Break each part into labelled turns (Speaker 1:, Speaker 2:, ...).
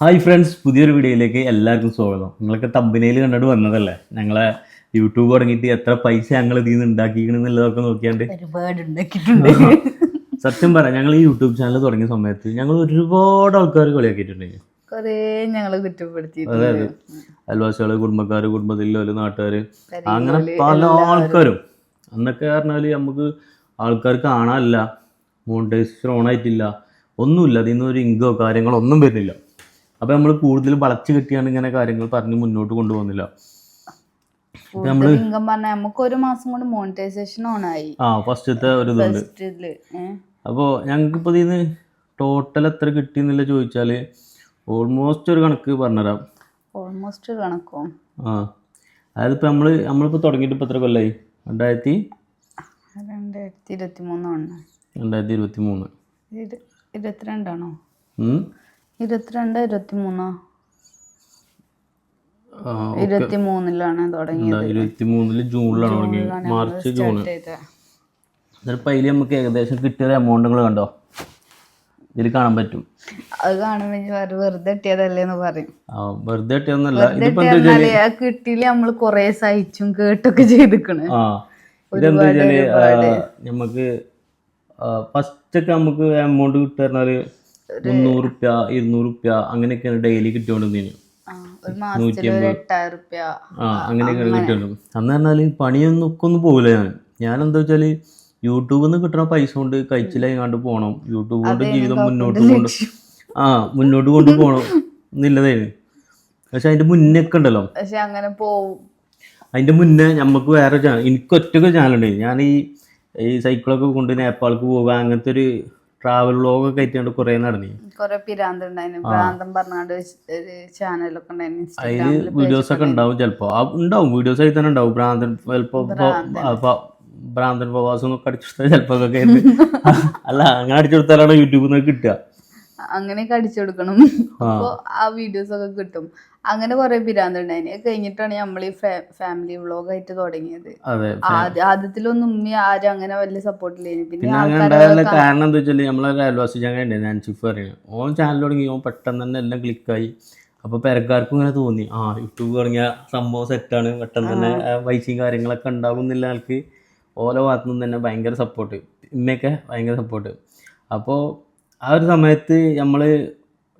Speaker 1: Hi friends പുതിയൊരു വീഡിയോയിലേക്ക് എല്ലാവർക്കും സ്വാഗതം. നിങ്ങളൊക്കെ തമ്പനയിൽ കണ്ടിട്ട് വന്നതല്ലേ? ഞങ്ങളെ യൂട്യൂബ് തുടങ്ങിയിട്ട് എത്ര പൈസ ഞങ്ങൾ ഇതിൽ നിന്ന് ഉണ്ടാക്കിക്കണെന്നുള്ളതൊക്കെ നോക്കിയാണ്ട്.
Speaker 2: ഒരുപാട് ഉണ്ടാക്കിയിട്ടുണ്ട്.
Speaker 1: സത്യം പറയാം ഞങ്ങൾ ഈ യൂട്യൂബ് ചാനൽ തുടങ്ങിയ സമയത്ത് ഞങ്ങൾ ഒരുപാട് ആൾക്കാർ കളിയാക്കിയിട്ടുണ്ടെങ്കിൽ
Speaker 2: കൊറേ ഞങ്ങൾ
Speaker 1: അതെ
Speaker 2: കുറ്റപ്പെടുത്തിയിട്ടുണ്ട്.
Speaker 1: അതെ അയൽവാസികൾ കുടുംബക്കാര് കുടുംബത്തിലുള്ള നാട്ടുകാര് അങ്ങനെ പല ആൾക്കാരും. അന്നൊക്കെ പറഞ്ഞാൽ നമുക്ക് ആൾക്കാർ കാണാനില്ല മോണിറ്റൈസേഷൻ ഓൺ ആയിട്ടില്ല. ഒന്നുമില്ല അതിൽ നിന്ന് ഒരു ഇങ്കോ കാര്യങ്ങളോ ഒന്നും വരുന്നില്ല. അപ്പൊ നമ്മൾ കൂടുതൽ വളച്ചു കെട്ടിയാണ് ഇങ്ങനെ കാര്യങ്ങൾ പറഞ്ഞ് മുന്നോട്ട് കൊണ്ടുപോകുന്നില്ല.
Speaker 2: കൂടുതൽ ഞങ്ങൾക്ക് ഇപ്പൊ നമുക്ക് ഒരു മാസം കൊണ്ട് മോണിറ്റൈസേഷൻ ഓൺ ആയി.
Speaker 1: ആ ഫസ്റ്റത്തെ ഒരു ഇതുണ്ട്. അപ്പോൾ ഞങ്ങൾക്കിപ്പോൾ ഇതിൽ ടോട്ടൽ എത്ര കിട്ടി എന്നില്ല ചോദിച്ചാൽ ഓൾമോസ്റ്റ് ഒരു കണക്ക് പറഞ്ഞുതരാം.
Speaker 2: ഓൾമോസ്റ്റ് ഒരു കണക്കോ?
Speaker 1: ആ അതായത് ഇപ്പോൾ നമ്മൾ നമ്മളിപ്പോൾ തുടങ്ങിയിട്ട് ഇപ്പോൾ എത്ര കൊല്ലായി? രണ്ടായിരത്തി
Speaker 2: രണ്ടായിരത്തി ഇരുപത്തി മൂന്നാണ്
Speaker 1: രണ്ടായിരത്തി ഇരുപത്തി മൂന്ന്
Speaker 2: ഇരുപത്തിരണ്ടാണോ. ഇരുപത്തിരണ്ട് ഇരുപത്തി മൂന്നോ
Speaker 1: ആ,
Speaker 2: ഇരുപത്തി മൂന്നിലാണ് തുടങ്ങിയത്
Speaker 1: എന്താ ഇരുപത്തി മൂന്നിൽ ജൂണിലാണ് തുടങ്ങിയത്. March June. എന്നിട്ട് അതിൽ നമുക്ക് ഏകദേശം കിട്ടിയ എമൗണ്ടുകൾ കണ്ടോ? ഇതിൽ കാണാൻ പറ്റും.
Speaker 2: അത് കാണുമ്പോൾ വെറുതെ കിട്ടിയതല്ലേന്ന് പറയും.
Speaker 1: വെറുതെ
Speaker 2: ആ കിട്ടിയില്ല നമ്മൾ കൊറേ സഹിച്ചും കേട്ടൊക്കെ ചെയ്തിക്കണ്.
Speaker 1: ഇതെന്താ വെച്ചാൽ നമുക്ക് ഫസ്റ്റ് ഒക്കെ നമുക്ക് എമൗണ്ട് കിട്ടുക മുന്നൂറ് റുപ്യ ഇരുന്നൂറ് റുപ്യ അങ്ങനെയൊക്കെയാണ് ഡെയിലി കിട്ടിക്കൊണ്ടിരുന്നതിന്
Speaker 2: ആ,
Speaker 1: അങ്ങനെയൊക്കെയാണ് കിട്ടുന്നത് അന്ന് പറഞ്ഞാൽ പണിയൊന്നും ഒക്കെ ഒന്നും പോകില്ല ഞാൻ. ഞാൻ എന്താ വെച്ചാൽ യൂട്യൂബിൽ നിന്ന് കിട്ടുന്ന പൈസ കൊണ്ട് കഴിച്ചിലായി കണ്ട് പോകണം യൂട്യൂബ് കൊണ്ട് ജീവിതം മുന്നോട്ട് കൊണ്ട് ആ മുന്നോട്ട് കൊണ്ട് പോകണം എന്നുള്ളതായിരുന്നു പക്ഷെ അതിന്റെ മുന്നേ ഒക്കെ ഉണ്ടല്ലോ.
Speaker 2: പക്ഷെ അങ്ങനെ പോവും.
Speaker 1: അതിന്റെ മുന്നേ നമുക്ക് വേറെ ചാനൽ എനിക്ക് ഒറ്റയ്ക്ക് ചാനൽ ഉണ്ടായിരുന്നു. ഞാൻ ഈ ഈ സൈക്കിളൊക്കെ കൊണ്ട് നേപ്പാൾക്ക് പോവുക അങ്ങനത്തെ ഒരു ട്രാവൽ വ്ളോഗൊക്കെ ആയിട്ട് കുറേ നടന്നു.
Speaker 2: അതിൽ പിരാന്ത് ഉണ്ടായിരുന്നു ഭ്രാന്തം പറഞ്ഞാണ്ട് ഒരു ചാനലൊക്കെ ഉണ്ടായിരുന്നു
Speaker 1: അതിൽ വീഡിയോസ് ഒക്കെ ഉണ്ടാവും ചിലപ്പോ. ഉണ്ടാവും. വീഡിയോസ് ആയി തന്നെ ഉണ്ടാവും. ഭ്രാന്തൻ ചിലപ്പോ ഭ്രാന്തൻ. പ്രവാസം ഒക്കെ അടിച്ചെടുത്താൽ ചിലപ്പോ ഒക്കെ അല്ല അങ്ങനെ അടിച്ചെടുത്താലാണ് യൂട്യൂബിൽ നിന്ന് കിട്ടുക.
Speaker 2: അങ്ങനെയൊക്കെ അടിച്ചു കൊടുക്കണം. അപ്പൊ ആ വീഡിയോസ് ഒക്കെ കിട്ടും. അങ്ങനെ കൊറേ പിരാന്ത് ഉണ്ടായിരുന്നു അത് കഴിഞ്ഞിട്ടാണ് നമ്മൾ ഈ ഫാമിലി വ്ളോഗ് ആയിട്ട് തുടങ്ങിയത്. ആദ്യത്തിലൊന്നും ഉമ്മി ആരും അങ്ങനെ വലിയ സപ്പോർട്ട് ഇല്ലായിരുന്നു പിന്നെ
Speaker 1: അങ്ങനെ കാരണം എന്താ വെച്ചാൽ നമ്മളെ അയൽവാസി ചങ്ങനെ ഉണ്ട് നാൻസിഫ് പറയുന്നത് ഓൻ ചാനൽ തുടങ്ങി ഓൻ പെട്ടെന്ന് തന്നെ എല്ലാം ക്ലിക്കായി അപ്പോൾ പെരക്കാർക്കും ഇങ്ങനെ തോന്നി. ആ യൂട്യൂബ് തുടങ്ങിയ സംഭവം സെറ്റാണ് പെട്ടെന്ന് തന്നെ പൈസയും കാര്യങ്ങളൊക്കെ ഉണ്ടാകുന്നില്ല ആൾക്ക് ഓരോ ഭാഗത്തു നിന്ന് തന്നെ ഭയങ്കര സപ്പോർട്ട് ഇമ്മയൊക്കെ ഭയങ്കര സപ്പോർട്ട് അപ്പോൾ ആ ഒരു സമയത്ത് നമ്മൾ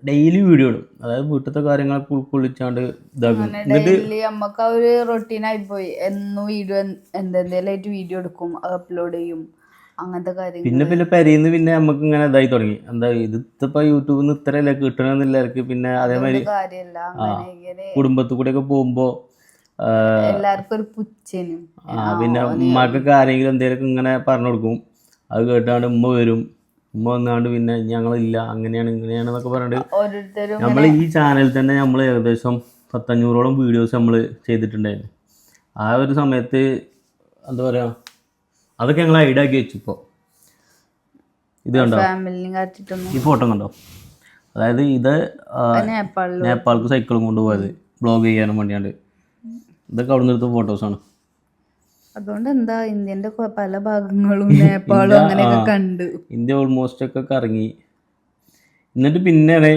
Speaker 1: ഡെയിലി വീഡിയോ ഇടും. അതായത് വീട്ടിലത്തെ കാര്യങ്ങളൊക്കെ ഉൾക്കൊള്ളിച്ചാണ്ട് ഇതാക്കും. എന്നിട്ട്
Speaker 2: നമുക്ക് ആ ഒരു റൊട്ടീനായി പോയി എന്നും വീഡിയോ എന്തെന്തേലായിട്ട് വീഡിയോ എടുക്കും അപ്ലോഡ് ചെയ്യും അങ്ങനത്തെ കാര്യങ്ങൾ
Speaker 1: പിന്നെ പിന്നെ പെരയിന്ന് പിന്നെ നമുക്ക് ഇങ്ങനെ ഇതായി തുടങ്ങി. എന്താ ഇതിപ്പോ യൂട്യൂബിൽ നിന്ന് ഇത്രയല്ലേ കിട്ടണമെന്നില്ല പിന്നെ അതേമാതിരി കുടുംബത്തിൽ കൂടെയൊക്കെ പോകുമ്പോൾ
Speaker 2: എല്ലാവർക്കും ഒരു പുച്ഛനും.
Speaker 1: പിന്നെ ഉമ്മാക്കൊക്കെ ആരെങ്കിലും എന്തെങ്കിലും ഇങ്ങനെ പറഞ്ഞു കൊടുക്കും. അത് കേട്ടാണ്ട് ഉമ്മ വരും. ഉമ്മ വന്നാണ്ട് പിന്നെ ഞങ്ങളില്ല അങ്ങനെയാണ് ഇങ്ങനെയാണെന്നൊക്കെ പറഞ്ഞിട്ട്
Speaker 2: ഓരോരുത്തരും
Speaker 1: നമ്മൾ ഈ ചാനലിൽ തന്നെ നമ്മൾ ഏകദേശം പത്തഞ്ഞൂറോളം വീഡിയോസ് നമ്മൾ ചെയ്തിട്ടുണ്ടായിരുന്നു. ആ ഒരു സമയത്ത് എന്താ പറയുക അതൊക്കെ ഞങ്ങൾ ഐഡിയ ആക്കി വെച്ചു ഇപ്പോൾ ഇത് കണ്ടോ? ഈ ഫോട്ടോ കണ്ടോ? അതായത് ഇത് നേപ്പാൾക്ക് സൈക്കിളും കൊണ്ടുപോയത്. ബ്ലോഗ് ചെയ്യാനും വേണ്ടിയാണ്ട്. ഇതൊക്കെ അവിടെ നിന്ന് എടുത്ത ഫോട്ടോസാണ്
Speaker 2: അതുകൊണ്ട് എന്താ ഇന്ത്യന്റെ പല ഭാഗങ്ങളും നേപ്പാളും അങ്ങനെയൊക്കെ കണ്ടു.
Speaker 1: ഇന്ത്യ ഓൾമോസ്റ്റ് ഒക്കെ കറങ്ങി. എന്നിട്ട് പിന്നെയാണ്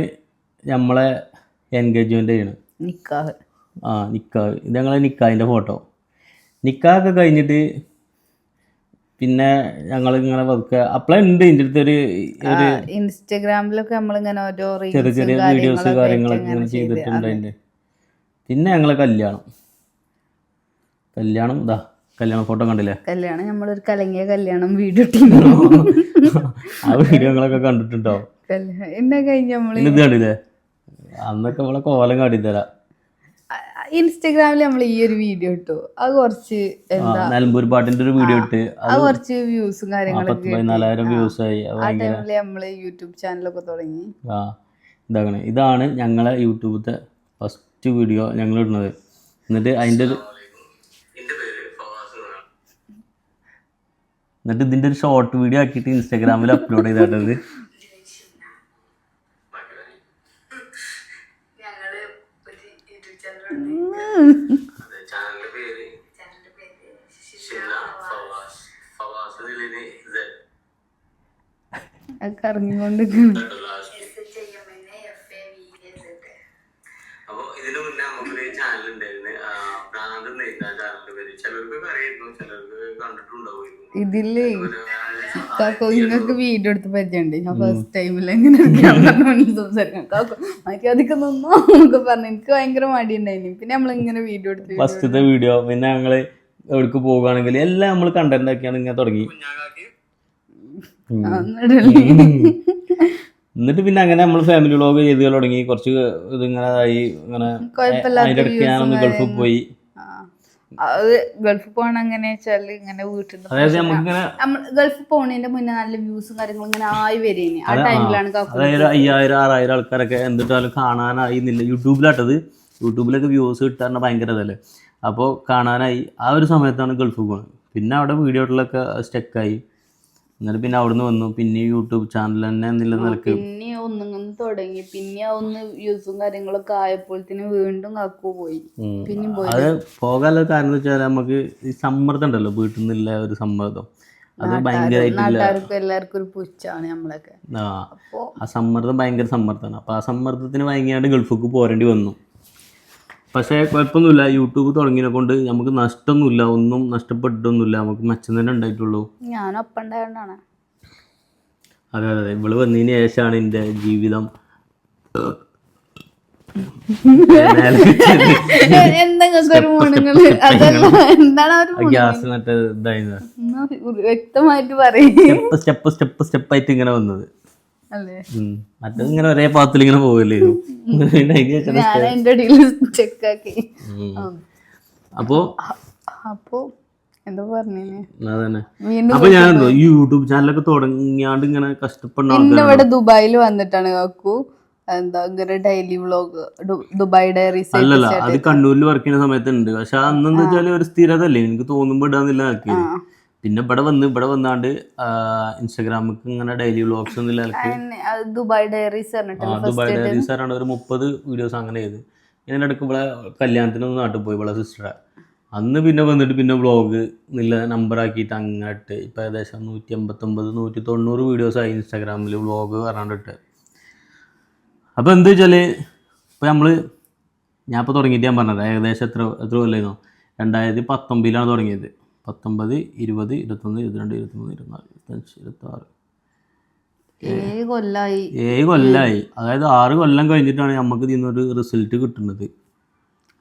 Speaker 1: നമ്മളെ എൻഗേജ്മെന്റ് ചെയ്യണം.
Speaker 2: നിക്കാഹ്.
Speaker 1: ആ നിക്കാഹ്. ഇത് ഞങ്ങളെ നിക്കാഹിന്റെ ഫോട്ടോ നിക്കാഹൊക്കെ കഴിഞ്ഞിട്ട് പിന്നെ ഞങ്ങൾ ഇങ്ങനെ വർക്ക്. അപ്ലൈ ഉണ്ട് ഇതിന്റെ അടുത്ത് ഒരു
Speaker 2: ഇൻസ്റ്റഗ്രാമിലൊക്കെ നമ്മളിങ്ങനെ ഓരോ
Speaker 1: ചെറിയ ചെറിയ വീഡിയോസ്
Speaker 2: കാര്യങ്ങളൊക്കെ ഇങ്ങനെ
Speaker 1: ചെയ്തിട്ടുണ്ട് അതിന്റെ പിന്നെ ഞങ്ങളെ കല്യാണം. കല്യാണം ഇതാ. കല്യാണ ഫോട്ടോ കണ്ടില്ലേ?
Speaker 2: കല്യാണം നമ്മളൊരു കലങ്ങിയ കല്യാണം വീഡിയോ
Speaker 1: ആ വീഡിയോകളൊക്കെ കണ്ടിട്ടുണ്ടോ?
Speaker 2: എന്നെ കഴിഞ്ഞ നമ്മൾ?
Speaker 1: ഇത് കണ്ടില്ലേ? അന്നൊക്കെ നമ്മളെ കോലം കാട്ടിത്തരാ.
Speaker 2: ഇൻസ്റ്റഗ്രാമിൽ നമ്മൾ ഈ ഒരു വീഡിയോ ഇട്ടു. അത് കുറച്ച് എന്താ?
Speaker 1: നിലമ്പൂർ പാട്ടിന്റെ ഒരു വീഡിയോ ഇട്ട്.
Speaker 2: അത് കുറച്ച് വ്യൂസും കാര്യങ്ങളൊക്കെ
Speaker 1: പത്ത് പതിനാലായിരം വ്യൂസ് ആയി.
Speaker 2: നമ്മൾ യൂട്യൂബ് ചാനലൊക്കെ തുടങ്ങി.
Speaker 1: ആ ഇതാകണേ. ഇതാണ് ഞങ്ങളെ യൂട്യൂബിലത്തെ ഫസ്റ്റ് വീഡിയോ ഞങ്ങൾ ഇടുന്നത് എന്നിട്ട് അതിന്റെ ഒരു എന്നിട്ട് ഇതിന്റെ ഒരു ഷോർട്ട് വീഡിയോ ആക്കിയിട്ട് ഇൻസ്റ്റാഗ്രാമിൽ അപ്ലോഡ് ചെയ്തിട്ടത്
Speaker 2: അത് കറങ്ങിക്കൊണ്ട്
Speaker 1: ഇതിനു മുന്നേ നമുക്കൊരു ചാനൽ ഉണ്ടായിരുന്നു ആ, ഭ്രാന്ത് നെയ്ത ചാനലിന്റെ പേര്. ചിലർക്ക് അറിയായിരുന്നു ചിലർക്ക് കണ്ടിട്ടുണ്ടാവുമായിരുന്നു. ഇതില്ലേ?
Speaker 2: കാക്കോ നിങ്ങൾക്ക് വീഡിയോ എടുത്ത് പരിചയമുണ്ട്. ഞാൻ ഫസ്റ്റ് ടൈമിൽ എങ്ങനെ പറഞ്ഞു സംസാരിക്കാം കാക്കോ മര്യാദയ്ക്ക് നിന്നോ? എന്നൊക്കെ പറഞ്ഞു. എനിക്ക് ഭയങ്കര മടിയുണ്ടായിരുന്നു പിന്നെ നമ്മളിങ്ങനെ വീഡിയോ എടുത്ത്
Speaker 1: ഫസ്റ്റത്തെ വീഡിയോ പിന്നെ ഞങ്ങൾ എവിടേക്ക് പോകുകയാണെങ്കിൽ എല്ലാം നമ്മൾ കണ്ടന്റ് ആക്കിയാണ് ഇങ്ങനെ തുടങ്ങി.
Speaker 2: എന്നിട്ട്
Speaker 1: പിന്നെ അങ്ങനെ നമ്മൾ ഫാമിലി വ്ളോഗ് ചെയ്ത് തുടങ്ങി. കുറച്ച് ഇതിങ്ങനെ ആയി ഇങ്ങനെ ഇടയ്ക്ക് ഞാനൊന്ന് ഗൾഫിൽ പോയി.
Speaker 2: അത് ഗൾഫിൽ പോകണ എങ്ങനെ വെച്ചാൽ ഇങ്ങനെ വീട്ടിൽ നമ്മൾ ഗൾഫിൽ പോണതിന്റെ മുന്നേ നല്ല വ്യൂസും കാര്യങ്ങളും ഇങ്ങനെ ആയി ആ ടൈമിലാണ്
Speaker 1: അതായത് അയ്യായിരം ആറായിരം ആൾക്കാരൊക്കെ എന്തിട്ടാലും കാണാനായി എന്നില്ല യൂട്യൂബിലാട്ടത്. യൂട്യൂബിലൊക്കെ വ്യൂസ് കിട്ടാൻ ഭയങ്കര ഇതല്ലേ. അപ്പോൾ കാണാനായി. ആ ഒരു സമയത്താണ് ഗൾഫ് പോകുന്നത് പിന്നെ അവിടെ വീഡിയോകളിലൊക്കെ സ്റ്റക്കായി എന്നിട്ട് പിന്നെ അവിടുന്ന് വന്നു. പിന്നെ യൂട്യൂബ് ചാനൽ തന്നെ എന്നുള്ള നിലയ്ക്ക്.
Speaker 2: പിന്നെ ഒന്നും തുടങ്ങി. പിന്നെ ഒന്ന് യൂസും കാര്യങ്ങളൊക്കെ ആയപ്പോഴത്തേനും വീണ്ടും കാക്കു പോയി.
Speaker 1: അത് പോകാനുള്ള കാരണം എന്ന് വെച്ചാൽ നമുക്ക് ഈ സമ്മർദ്ദം ഉണ്ടല്ലോ. വീട്ടിൽ നിന്നുള്ള ഒരു സമ്മർദ്ദം. അത് ഭയങ്കരമായിട്ടില്ല
Speaker 2: നാട്ടുകാർക്കും എല്ലാവർക്കും ഒരു പുച്ഛാണ് നമ്മളൊക്കെ.
Speaker 1: ആ. സമ്മർദ്ദം ഭയങ്കര സമ്മർദ്ദമാണ്. അപ്പൊ ആ സമ്മർദ്ദത്തിന് ഭയങ്കരമായിട്ട് ഗൾഫിലേക്ക് പോരേണ്ടി വന്നു. പക്ഷേ കുഴപ്പമൊന്നുമില്ല. യൂട്യൂബ് തുടങ്ങിയതിനെ കൊണ്ട് നമുക്ക് നഷ്ടമൊന്നുമില്ല. ഒന്നും നഷ്ടപ്പെട്ടിട്ടൊന്നുമില്ല. നമുക്ക് മെച്ചം തന്നെ ഉണ്ടായിട്ടുള്ളൂ.
Speaker 2: ഉണ്ടായോണ്ടാണ്
Speaker 1: അതെ അതെ അതെ. ഇവൾ വന്നതിന് ശേഷമാണ് എന്റെ ജീവിതം ഗ്യാസ് മറ്റേ ഇതായിരുന്നു
Speaker 2: ഒന്ന് വ്യക്തമായിട്ട് പറയും.
Speaker 1: സ്റ്റെപ്പ് സ്റ്റെപ്പ് സ്റ്റെപ്പ് സ്റ്റെപ്പായിട്ട് ഇങ്ങനെ വന്നത്. മറ്റേത് ഇങ്ങനെ ഒരേ പാത്തിൽ ഇങ്ങനെ പോകില്ലായിരുന്നു
Speaker 2: അടിയിൽ ചെക്കാക്കി
Speaker 1: ഉം. അപ്പോ?
Speaker 2: അപ്പോ എന്താ പറഞ്ഞേ
Speaker 1: അതന്നെ
Speaker 2: വീണ്ടും
Speaker 1: അപ്പൊ ഞാൻ ഈ യൂട്യൂബ് ചാനലൊക്കെ തുടങ്ങിയാണ്ട് ഇങ്ങനെ കഷ്ടപ്പെടുന്ന
Speaker 2: ഇവിടെ ദുബായിൽ വന്നിട്ടാണ് കാക്കു. എന്താ ഇങ്ങനെ ഡെയിലി വ്ലോഗ് ദുബായ് ഡയറീസ്
Speaker 1: അല്ലല്ല അത് കണ്ണൂരിൽ വർക്ക് ചെയ്യുന്ന സമയത്ത് ഉണ്ട് പക്ഷെ അന്ന് വെച്ചാൽ ഒരു സ്ഥിരതല്ലേ? എനിക്ക് തോന്നുമ്പോ ഇടാന്നില്ല ആക്കി. പിന്നെ ഇവിടെ വന്ന് ഇവിടെ വന്നാണ്ട് ഇൻസ്റ്റാഗ്രാമിക്ക് ഇങ്ങനെ ഡെയിലി വ്ലോഗ്സ് ഒന്നും ആൾക്ക്
Speaker 2: ദുബായ് ഡയറീസ്
Speaker 1: ദുബായ് ഡയറീസ് ആണ് ഒരു മുപ്പത് വീഡിയോസ് അങ്ങനെ ചെയ്ത്. ഇങ്ങനെ ഇടയ്ക്ക് ഇവിടെ കല്യാണത്തിന് ഒന്ന് നാട്ടിൽ പോയി ഇവിടെ സിസ്റ്ററെ അന്ന് പിന്നെ വന്നിട്ട് പിന്നെ വ്ളോഗ് നല്ല നമ്പർ ആക്കിയിട്ട് അങ്ങോട്ട് ഇപ്പം ഏകദേശം നൂറ്റി എൺപത്തൊമ്പത് നൂറ്റി തൊണ്ണൂറ് വീഡിയോസ് ആയി ഇൻസ്റ്റാഗ്രാമിൽ വ്ളോഗ് പറഞ്ഞിട്ട്. അപ്പോൾ എന്താ വെച്ചാൽ ഇപ്പോൾ നമ്മൾ ഞാൻ ഇപ്പോൾ തുടങ്ങിയിട്ട് ഞാൻ പറഞ്ഞത് ഏകദേശം എത്ര എത്ര കൊല്ലായിരുന്നു രണ്ടായിരത്തി പത്തൊമ്പതിലാണ് തുടങ്ങിയത്. പത്തൊമ്പത് ഇരുപത് ഇരുപത്തൊന്ന് ഇരുപത്തിരണ്ട് ഇരുപത്തിമൂന്ന് ഇരുപത്തിനാല് ഇരുപത്തഞ്ച് ഇരുപത്താറ്.
Speaker 2: ഏഴ് കൊല്ലായി.
Speaker 1: ഏഴ് കൊല്ലമായി അതായത് ആറ് കൊല്ലം കഴിഞ്ഞിട്ടാണ് നമുക്ക് ഇതിൽ നിന്നൊരു റിസൾട്ട് കിട്ടുന്നത്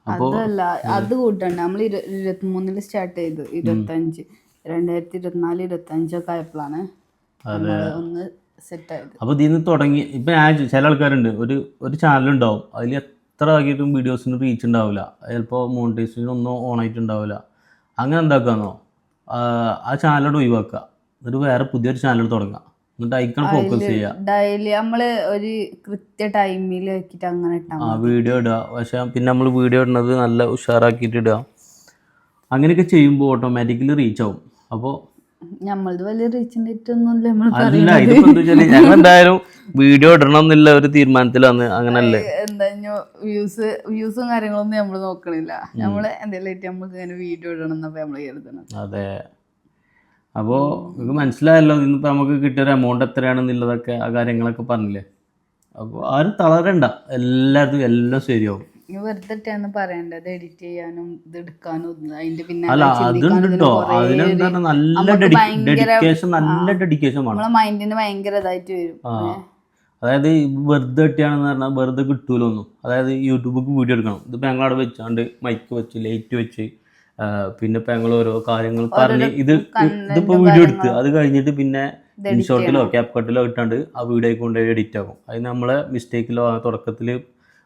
Speaker 2: അതല്ല അത് കൂട്ടണ്ട നമ്മൾ ഇരുപത്തിമൂന്നിൽ സ്റ്റാർട്ട് ചെയ്തു. ഇരുപത്തഞ്ച് രണ്ടായിരത്തി ഇരുപത്തിനാല് ഇരുപത്തി അഞ്ചൊക്കെ ആയപ്പോഴാണ് ഒന്ന് സെറ്റ് ആയത്.
Speaker 1: അപ്പോൾ ഇതിൽ നിന്ന് തുടങ്ങി ഇപ്പം ഞാൻ ചില ആൾക്കാരുണ്ട്. ഒരു ഒരു ചാനലുണ്ടാവും അതിൽ എത്ര ആക്കിയിട്ടും വീഡിയോസിന് റീച്ച് ഉണ്ടാവില്ല ചിലപ്പോൾ മോണിറ്റൈസേഷൻ ഒന്നും ഓൺ ആയിട്ടുണ്ടാവില്ല അങ്ങനെ എന്താക്കാന്നോ ആ ചാനലോട് ഒഴിവാക്കുക. എന്നിട്ട് വേറെ പുതിയൊരു ചാനൽ തുടങ്ങുക. എന്നിട്ട് അയക്കണം ഫോക്കസ് ചെയ്യുക.
Speaker 2: ഡെയിലി നമ്മൾ ഒരു കൃത്യ ടൈമിൽ അങ്ങനെ
Speaker 1: ആ വീഡിയോ ഇടുക. പക്ഷെ പിന്നെ നമ്മൾ വീഡിയോ ഇടുന്നത് നല്ല ഉഷാറാക്കിയിട്ട് ഇടുക. അങ്ങനെയൊക്കെ ചെയ്യുമ്പോൾ ഓട്ടോമാറ്റിക്കലി റീച്ച് ആവും. അപ്പോൾ
Speaker 2: നമ്മളത് വലിയ ഒന്നുമില്ല നമ്മൾ
Speaker 1: അല്ല ഇതിപ്പോ എന്താ വെച്ചാൽ ഞങ്ങൾ എന്തായാലും വീഡിയോ ഇടണം എന്നുള്ള ഒരു തീരുമാനത്തിലാണ് അങ്ങനല്ലേ?
Speaker 2: എന്താ വ്യൂസ് വ്യൂസും കാര്യങ്ങളൊന്നും നമ്മൾ നോക്കണില്ല. നമ്മൾ എന്തെങ്കിലും നമ്മൾക്ക് ഇങ്ങനെ വീഡിയോ ഇടണം എന്നപ്പോൾ നമ്മൾ കരുതണം
Speaker 1: അതെ. അപ്പോൾ നിങ്ങൾക്ക് മനസ്സിലായല്ലോ ഇന്നിപ്പോൾ നമുക്ക് കിട്ടിയൊരു എമൗണ്ട് എത്രയാണെന്നുള്ളതൊക്കെ ആ കാര്യങ്ങളൊക്കെ പറഞ്ഞില്ലേ? അപ്പോൾ ആരും തളരണ്ട. എല്ലായിടത്തും എല്ലാം ശരിയാവും.
Speaker 2: ഈ വെറുതെ ഇട്ടാന്ന് പറയണ്ടത്. എഡിറ്റ് ചെയ്യാനും ഇത് എടുക്കാനും അതിന്റെ
Speaker 1: അല്ല
Speaker 2: പിന്നെ
Speaker 1: അതുണ്ട് കേട്ടോ അതിനെന്താണ് നല്ല
Speaker 2: നമുക്ക്
Speaker 1: ഡെഡിക്കേഷൻ നല്ല ഡെഡിക്കേഷൻ
Speaker 2: നമ്മളെ മൈൻഡിന് ഭയങ്കര ഇതായിട്ട് വരും.
Speaker 1: അതായത് വെറുതെ കിട്ടിയാണെന്ന് പറഞ്ഞാൽ വെറുതെ കിട്ടൂല ഒന്നും അതായത് യൂട്യൂബിലേക്ക് വീഡിയോ എടുക്കണം. ഇതിപ്പോൾ ഞങ്ങൾ അവിടെ വെച്ചാണ്ട് മൈക്ക് വെച്ച് ലൈറ്റ് വെച്ച് പിന്നെ ഇപ്പം ഞങ്ങൾ ഓരോ കാര്യങ്ങൾ പറഞ്ഞ് ഇത് ഇതിപ്പോൾ വീഡിയോ എടുത്ത് അത് കഴിഞ്ഞിട്ട് പിന്നെ ഇൻഷോട്ടിലോ ക്യാപ്കട്ടിലോ ഇട്ടാണ്ട് ആ വീഡിയോ കൊണ്ടുപോയി എഡിറ്റ് ആകും അത് നമ്മളെ മിസ്റ്റേക്കിലോ ആ തുടക്കത്തിൽ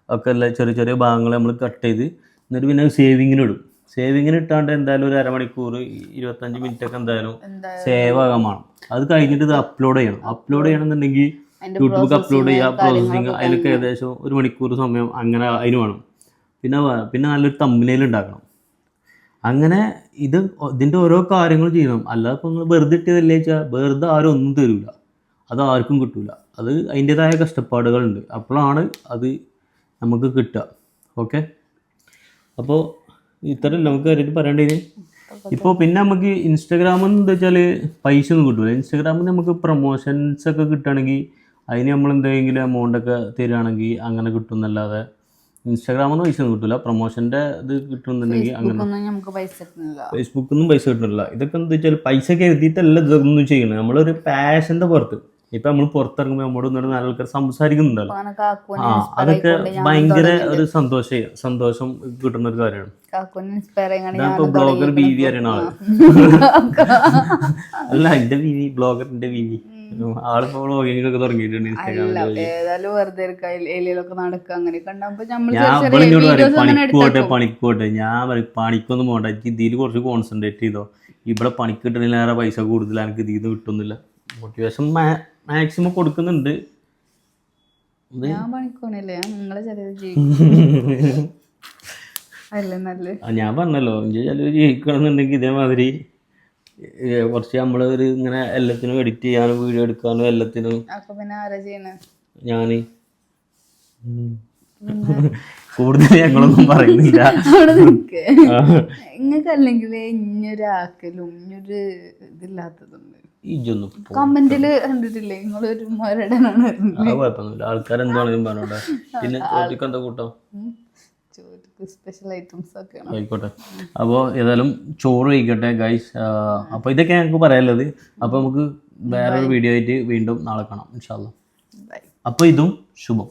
Speaker 1: ഒക്കെ എല്ലാ ചെറിയ ചെറിയ ഭാഗങ്ങൾ നമ്മൾ കട്ട് ചെയ്ത് എന്നിട്ട് പിന്നെ സേവിങ്ങിന് ഇടും. സേവിങ്ങിന് ഇട്ടാണ്ട് എന്തായാലും ഒരു അരമണിക്കൂർ ഇരുപത്തഞ്ച് മിനിറ്റ് ഒക്കെ എന്തായാലും സേവ് ആകാൻ വേണം. അത് കഴിഞ്ഞിട്ട് ഇത് അപ്ലോഡ് ചെയ്യണം. അപ്ലോഡ് ചെയ്യണമെന്നുണ്ടെങ്കിൽ യൂട്യൂബിൽ അപ്ലോഡ് ചെയ്യുക പ്രോസസ്സിങ് അതിലൊക്കെ ഏകദേശം ഒരു മണിക്കൂർ സമയം അങ്ങനെ അതിന് വേണം. പിന്നെ പിന്നെ നല്ലൊരു തമ്മിനേൽ ഉണ്ടാക്കണം. അങ്ങനെ ഇത് ഇതിന്റെ ഓരോ കാര്യങ്ങൾ ചെയ്യണം. അല്ലാതെ ഇപ്പോൾ നിങ്ങൾ വെറുതെ ഇട്ടതല്ലേ വെച്ചാൽ വെറുതെ ആരും ഒന്നും തരില്ല അത് ആർക്കും കിട്ടില്ല അത് അതിന്റെതായ കഷ്ടപ്പാടുകളുണ്ട്. അപ്പോഴാണ് അത് നമുക്ക് കിട്ടുക. ഓക്കെ? അപ്പോൾ ഇത്രയല്ല നമുക്ക് കാര്യമായിട്ട് പറയേണ്ടത് ഇപ്പോൾ പിന്നെ നമുക്ക് ഇൻസ്റ്റാഗ്രാമെന്ന് എന്താ വെച്ചാൽ പൈസ ഒന്നും കിട്ടില്ല ഇൻസ്റ്റാഗ്രാമിൽ നമുക്ക് പ്രൊമോഷൻസ് ഒക്കെ കിട്ടുകയാണെങ്കിൽ അതിന് നമ്മൾ എന്തെങ്കിലും എമൗണ്ട് ഒക്കെ തരികയാണെങ്കിൽ അങ്ങനെ കിട്ടും എന്നല്ലാതെ ഇൻസ്റ്റാഗ്രാമൊന്നും പൈസ ഒന്നും കിട്ടില്ല പ്രൊമോഷന്റെ ഇത് കിട്ടുന്നുണ്ടെങ്കിൽ അങ്ങനെ ഫേസ്ബുക്കിൽ നിന്നും പൈസ കിട്ടുന്നില്ല. ഇതൊക്കെ എന്താ വെച്ചാൽ പൈസ കരുതിയിട്ടല്ല ഇതൊന്നും ചെയ്യണം നമ്മളൊരു പാഷന്റെ പുറത്ത്. ഇപ്പം നമ്മൾ പുറത്തിറങ്ങുമ്പോൾ നമ്മോട് ഒന്നും നല്ല ആൾക്കാർ സംസാരിക്കുന്നുണ്ടല്ലോ. ആ അതൊക്കെ ഭയങ്കര ഒരു സന്തോഷം സന്തോഷം കിട്ടുന്ന ഒരു കാര്യമാണ്. ഇപ്പൊ ബ്ലോഗർ ബി വി അറിയണ ആൾ. അല്ല എന്റെ ബി വി ബ്ലോഗറിന്റെ ബി വി ആളിപ്പോ ബ്ലോഗിംഗ് ഒക്കെ തുടങ്ങിയിട്ടുണ്ട്
Speaker 2: അല്ല
Speaker 1: ഇൻസ്റ്റാഗ്രാമിൽ
Speaker 2: ഏതായാലും വെറുതെ ഇരിക്കുക ഏലിയിലൊക്കെ നടക്കുക അങ്ങനെയൊക്കെ ഉണ്ടാകുമ്പോ നമ്മൾ
Speaker 1: ഞാൻ
Speaker 2: ചെറിയ
Speaker 1: പറയും
Speaker 2: വീഡിയോസ് അങ്ങനെ
Speaker 1: പണിക്കോട്ടെ
Speaker 2: എടുത്തു
Speaker 1: പണിക്കോട്ടെ. ഞാൻ പറയും പണിക്കൊന്നും പോകണ്ട എനിക്ക് ഇതിൽ കുറച്ച് കോൺസെൻട്രേറ്റ് ചെയ്തോ. ഇവിടെ പണിക്ക് കിട്ടണേലേറെ പൈസ കൂടുതൽ എനിക്ക് ഇതിൽ നിന്ന് കിട്ടുന്നില്ല മോട്ടിവേഷൻ മാക്സിമം കൊടുക്കുന്നുണ്ട്. ഇത്
Speaker 2: ഞാൻ പണിക്കോണില്ലേ. ഞാൻ നിങ്ങളെ ചെറിയ ജീവിക്കും. അല്ലേ നല്ല
Speaker 1: ആ, ഞാൻ പറഞ്ഞല്ലോ എനിക്ക് ചിലർ ജയിക്കണമെന്നുണ്ടെങ്കിൽ ഇതേമാതിരി കുറച്ച് നമ്മൾ ഒരു ഇങ്ങനെ എല്ലാത്തിനും എഡിറ്റ് ചെയ്യാനും വീഡിയോ എടുക്കാനും എല്ലാത്തിനും
Speaker 2: ഞാൻ പിന്നെ ആരാ ചെയ്യണേ?
Speaker 1: ഞാൻ കൂടുതൽ ഞങ്ങളൊന്നും പറയുന്നില്ല.
Speaker 2: നിങ്ങൾക്ക് അല്ലെങ്കിൽ ഇഞ്ഞൊരാക്കലും ഇഞ്ഞൊരു ഇതില്ലാത്തതുണ്ട്. കമന്റിൽ കണ്ടിട്ടില്ലേ? നിങ്ങളൊരു മരടനാണ്
Speaker 1: ആ കുഴപ്പമൊന്നുമില്ല. ആൾക്കാർ എന്താണെങ്കിലും പറഞ്ഞോട്ടെ. പിന്നെ കൂട്ടം എന്താ കൂട്ടോ?
Speaker 2: സ്പെഷ്യൽ ഐറ്റംസ് ഒക്കെ
Speaker 1: ആയിക്കോട്ടെ. അപ്പോൾ ഏതായാലും ചോറ് കഴിക്കട്ടെ ഗൈസ് അപ്പോൾ ഇതൊക്കെ ഞങ്ങൾക്ക് പറയാനുള്ളത്. അപ്പോൾ നമുക്ക് വേറൊരു വീഡിയോ ആയിട്ട് വീണ്ടും നാളെ കാണാം ഇൻഷാല്ല അപ്പോൾ ഇതും ശുഭം.